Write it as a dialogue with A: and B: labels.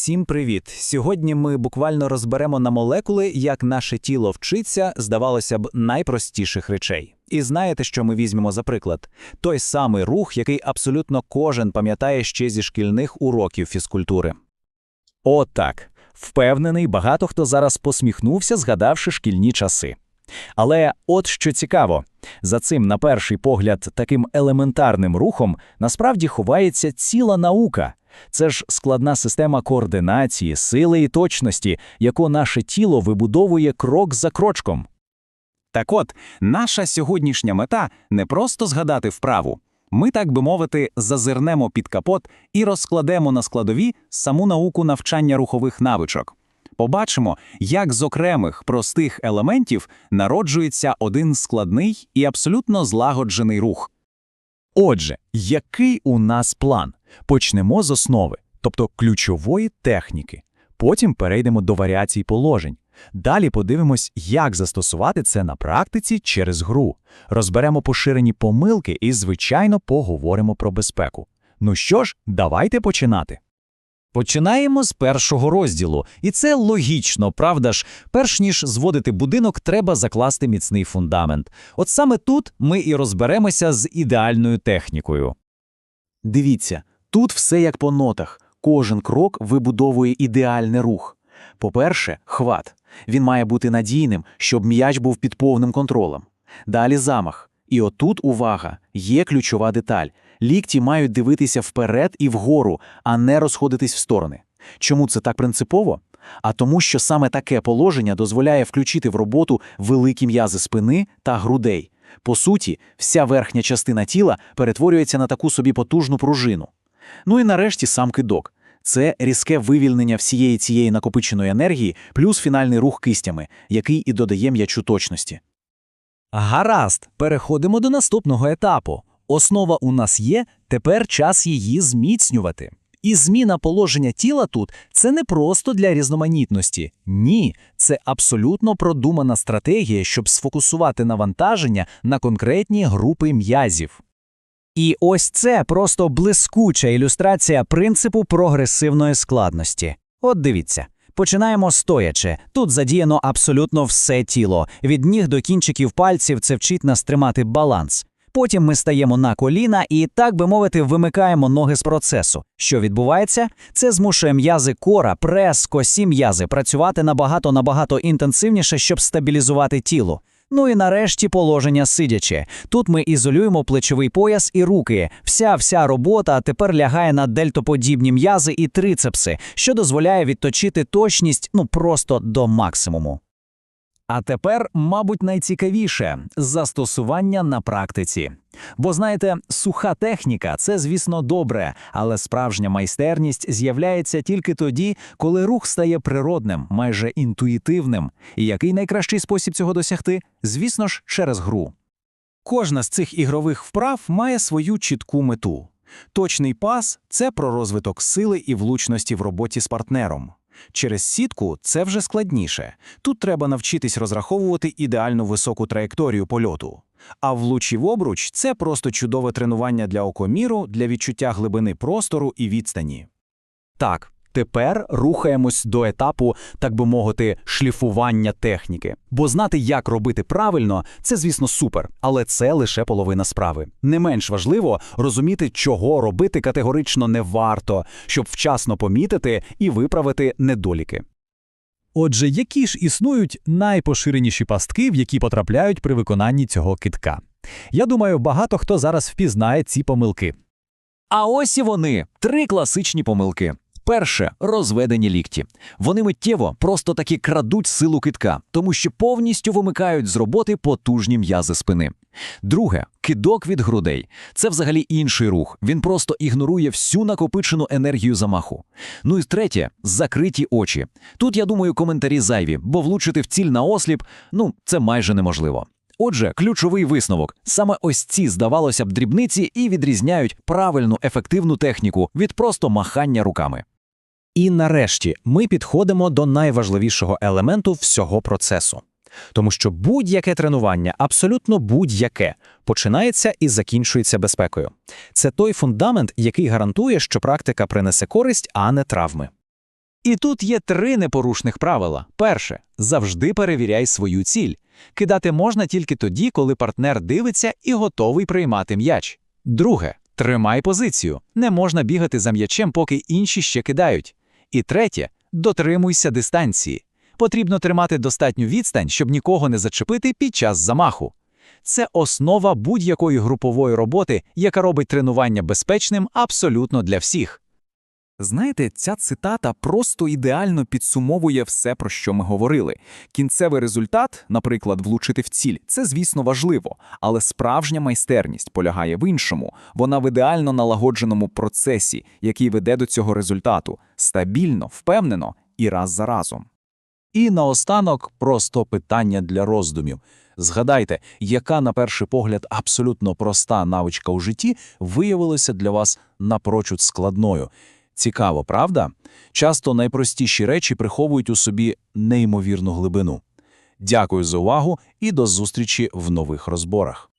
A: Всім привіт! Сьогодні ми буквально розберемо на молекули, як наше тіло вчиться, здавалося б, найпростіших речей. І знаєте, що ми візьмемо за приклад? Той самий рух, який абсолютно кожен пам'ятає ще зі шкільних уроків фізкультури.
B: О, так. Впевнений, багато хто зараз посміхнувся, згадавши шкільні часи. Але от що цікаво, за цим, на перший погляд, таким елементарним рухом насправді ховається ціла наука. Це ж складна система координації, сили і точності, яку наше тіло вибудовує крок за крочком.
A: Так от, наша сьогоднішня мета не просто згадати вправу. Ми, так би мовити, зазирнемо під капот і розкладемо на складові саму науку навчання рухових навичок. Побачимо, як з окремих простих елементів народжується один складний і абсолютно злагоджений рух.
B: Отже, який у нас план? Почнемо з основи, тобто ключової техніки. Потім перейдемо до варіацій положень. Далі подивимось, як застосувати це на практиці через гру. Розберемо поширені помилки і, звичайно, поговоримо про безпеку. Ну що ж, давайте починати.
C: Починаємо з першого розділу, і це логічно, правда ж? Перш ніж зводити будинок, треба закласти міцний фундамент. От саме тут ми і розберемося з ідеальною технікою.
D: Дивіться, тут все як по нотах. Кожен крок вибудовує ідеальний рух. По-перше, хват. Він має бути надійним, щоб м'яч був під повним контролем. Далі замах. І отут увага, є ключова деталь. Лікті мають дивитися вперед і вгору, а не розходитись в сторони. Чому це так принципово? А тому, що саме таке положення дозволяє включити в роботу великі м'язи спини та грудей. По суті, вся верхня частина тіла перетворюється на таку собі потужну пружину. Ну і нарешті сам кидок. Це різке вивільнення всієї цієї накопиченої енергії, плюс фінальний рух кистями, який і додає м'ячу точності.
C: Гаразд, переходимо до наступного етапу. Основа у нас є, тепер час її зміцнювати. І зміна положення тіла тут це не просто для різноманітності. Ні, це абсолютно продумана стратегія, щоб сфокусувати навантаження на конкретні групи м'язів. І ось це просто блискуча ілюстрація принципу прогресивної складності. От дивіться. Починаємо стоячи. Тут задіяно абсолютно все тіло. Від ніг до кінчиків пальців це вчить нас тримати баланс. Потім ми стаємо на коліна і, так би мовити, вимикаємо ноги з процесу. Що відбувається? Це змушує м'язи кора, прес, косі м'язи працювати набагато набагато інтенсивніше, щоб стабілізувати тіло. Ну і нарешті положення сидячи. Тут ми ізолюємо плечовий пояс і руки. Вся вся робота тепер лягає на дельтоподібні м'язи і трицепси, що дозволяє відточити точність ну просто до максимуму. А тепер, мабуть, найцікавіше застосування на практиці. Бо знаєте, суха техніка це, звісно, добре, але справжня майстерність з'являється тільки тоді, коли рух стає природним, майже інтуїтивним. І який найкращий спосіб цього досягти? Звісно ж, через гру.
A: Кожна з цих ігрових вправ має свою чітку мету. Точний пас це про розвиток сили і влучності в роботі з партнером. Через сітку це вже складніше. Тут треба навчитись розраховувати ідеальну високу траєкторію польоту. А влучів обруч це просто чудове тренування для окоміру, для відчуття глибини простору і відстані.
B: Так, тепер рухаємось до етапу, так би мовити, шліфування техніки. Бо знати, як робити правильно, це, звісно, супер, але це лише половина справи. Не менш важливо розуміти, чого робити категорично не варто, щоб вчасно помітити і виправити недоліки.
C: Отже, які ж існують найпоширеніші пастки, в які потрапляють при виконанні цього китка? Я думаю, багато хто зараз впізнає ці помилки.
B: А ось і вони три класичні помилки. Перше розведені лікті. Вони миттєво просто таки крадуть силу китка, тому що повністю вимикають з роботи потужні м'язи спини. Друге кидок від грудей. Це взагалі інший рух. Він просто ігнорує всю накопичену енергію замаху. Ну і третє закриті очі. Тут, я думаю, коментарі зайві, бо влучити в ціль на осліп ну це майже неможливо. Отже, ключовий висновок саме ось ці, здавалося б, дрібниці і відрізняють правильну ефективну техніку від просто махання руками.
C: І нарешті ми підходимо до найважливішого елементу всього процесу. Тому що будь-яке тренування, абсолютно будь-яке, починається і закінчується безпекою. Це той фундамент, який гарантує, що практика принесе користь, а не травми. І тут є три непорушних правила. Перше завжди перевіряй свою ціль. Кидати можна тільки тоді, коли партнер дивиться і готовий приймати м'яч. Друге тримай позицію. Не можна бігати за м'ячем, поки інші ще кидають. І третє дотримуйся дистанції. Потрібно тримати достатню відстань, щоб нікого не зачепити під час замаху. Це основа будь-якої групової роботи, яка робить тренування безпечним абсолютно для всіх.
E: Знаєте, ця цитата просто ідеально підсумовує все, про що ми говорили. Кінцевий результат, наприклад, влучити в ціль, це, звісно, важливо, але справжня майстерність полягає в іншому. Вона в ідеально налагодженому процесі, який веде до цього результату стабільно, впевнено і раз за разом.
C: І наостанок просто питання для роздумів. Згадайте, яка, на перший погляд, абсолютно проста навичка у житті виявилася для вас напрочуд складною. Цікаво, правда? Часто найпростіші речі приховують у собі неймовірну глибину. Дякую за увагу і до зустрічі в нових розборах.